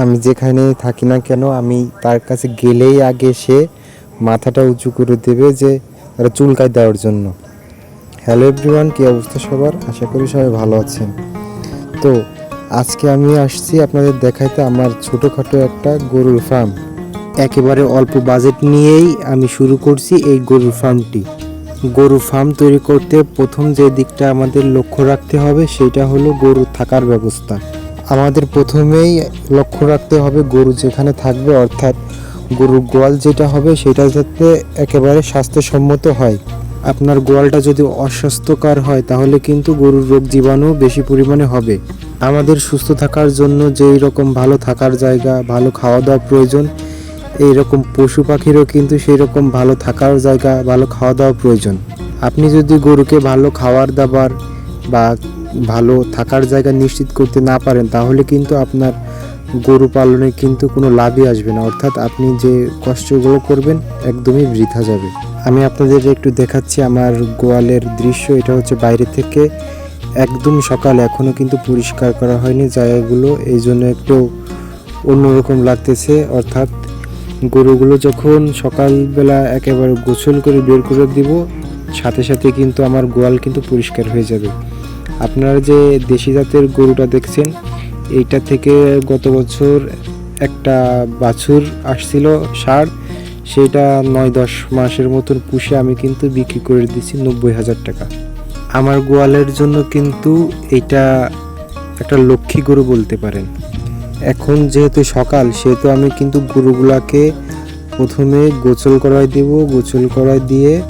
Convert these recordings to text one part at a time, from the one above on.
আমি যেখানে থাকি না কেন, আমি তার কাছে গেলেই আগে সে মাথাটা উঁচু করে দেবে যে তারা চুলকায় দেওয়ার জন্য। হ্যালো এভরিওয়ান কী অবস্থা সবার? আশা করি সবাই ভালো আছেন। তো, আজকে আমি আসছি আপনাদের দেখাইতে আমার ছোটোখাটো একটা গরুর ফার্ম একেবারে অল্প বাজেট নিয়েই আমি শুরু করছি এই গরুর ফার্মটি গরু ফার্ম তৈরি করতে প্রথম যে দিকটা আমাদের লক্ষ্য রাখতে হবে, সেটা হলো গরু থাকার ব্যবস্থা। আমাদের প্রথমেই লক্ষ্য রাখতে হবে গরু যেখানে থাকবে, অর্থাৎ গরুর গোয়াল যেটা হবে সেটা যাতে একেবারে স্বাস্থ্যসম্মত হয়। আপনার গোয়ালটা যদি অস্বাস্থ্যকর হয়, তাহলে কিন্তু গরুর রোগ জীবাণু বেশি পরিমাণে হবে। আমাদের সুস্থ থাকার জন্য যেই রকম ভালো থাকার জায়গা, ভালো খাওয়া দাওয়া প্রয়োজন, এই রকম পশু পাখিরও কিন্তু সেই রকম ভালো থাকার জায়গা, ভালো খাওয়া দাওয়া প্রয়োজন। আপনি যদি গরুকে ভালো খাবার দাবার বা ভালো থাকার জায়গা নিশ্চিত করতে না পারেন, তাহলে কিন্তু আপনার গরু পালনে কিন্তু কোনো লাভই আসবে না। অর্থাৎ আপনি যে কষ্টগুলো করবেন একদমই বৃথা যাবে। আমি আপনাদের একটু দেখাচ্ছি আমার গোয়ালের দৃশ্য। এটা হচ্ছে বাইরে থেকে একদম সকাল এখনও কিন্তু পরিষ্কার করা হয়নি জায়গাগুলো। এই জন্য একটু অন্যরকম লাগতেছে। অর্থাৎ গরুগুলো যখন সকালবেলা একেবারে গোসল করে বের করে দিব, সাথে সাথে কিন্তু আমার গোয়াল কিন্তু পরিষ্কার হয়ে যাবে। আপনারা যে দেশি জাতের গরুটা দেখছেন, এইটা থেকে গত বছর একটা বাছুর আসছিল সার, সেটা নয় দশ মাসের মতন পুষে আমি কিন্তু বিক্রি করে দিছি নব্বই হাজার টাকা। আমার গোয়ালের জন্য কিন্তু এটা একটা লক্ষ্মী গরু বলতে পারেন। এখন যেহেতু সকাল, সেহেতু আমি কিন্তু গরুগুলাকে প্রথমে গোসল করাই দেব গোসল করাই দিয়ে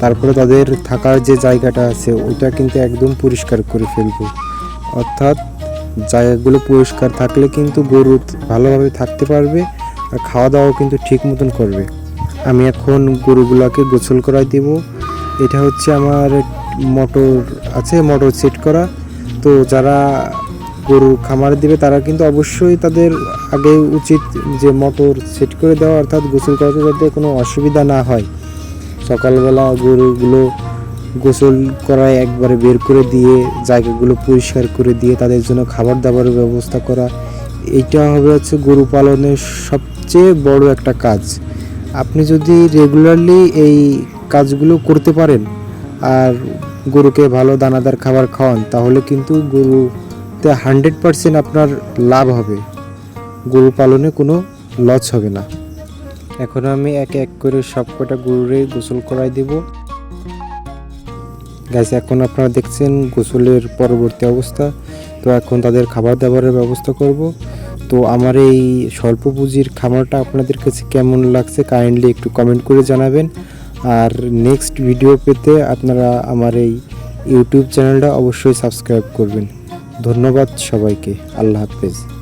তারপরে তাদের থাকার যে জায়গাটা আছে ওইটা কিন্তু একদম পরিষ্কার করে ফেলব। অর্থাৎ জায়গাগুলো পরিষ্কার থাকলে কিন্তু গরু ভালোভাবে থাকতে পারবে আর খাওয়া দাওয়াও কিন্তু ঠিক মতন করবে। আমি এখন গরুগুলোকে গোসল করাই দিব। এটা হচ্ছে আমার মোটর আছে, মোটর সেট করা। তো যারা গরু খামার দিবে, তারা কিন্তু অবশ্যই তাদের আগে উচিত যে মোটর সেট করে দেওয়া, অর্থাৎ গোসল করাতে যাতে কোনো অসুবিধা না হয়। সকালবেলা গরুগুলো গোসল করায় একবারে বের করে দিয়ে, জায়গাগুলো পরিষ্কার করে দিয়ে তাদের জন্য খাবার দাবারের ব্যবস্থা করা। এটা হবে হচ্ছে গরু পালনের সবচেয়ে বড় একটা কাজ। আপনি যদি রেগুলারলি এই কাজগুলো করতে পারেন আর গরুকে ভালো দানাদার খাবার খাওয়ান, তাহলে কিন্তু গরুতে হান্ড্রেড পারসেন্ট আপনার লাভ হবে। গরু পালনে কোনো লস হবে না। এখন আমি এক এক করে সব কটা গরুরে গোসল করাই দেব। গাছ এখন আপনারা দেখছেন গোসলের পরবর্তী অবস্থা। তো এখন তাদের খাবার দাবারের ব্যবস্থা করব। তো আমার এই স্বল্প পুঁজির খামারটা আপনাদের কাছে কেমন লাগছে কাইন্ডলি একটু কমেন্ট করে জানাবেন। আর নেক্সট ভিডিও পেতে আপনারা আমার এই ইউটিউব চ্যানেলটা অবশ্যই সাবস্ক্রাইব করবেন। ধন্যবাদ সবাইকে। আল্লাহ হাফেজ।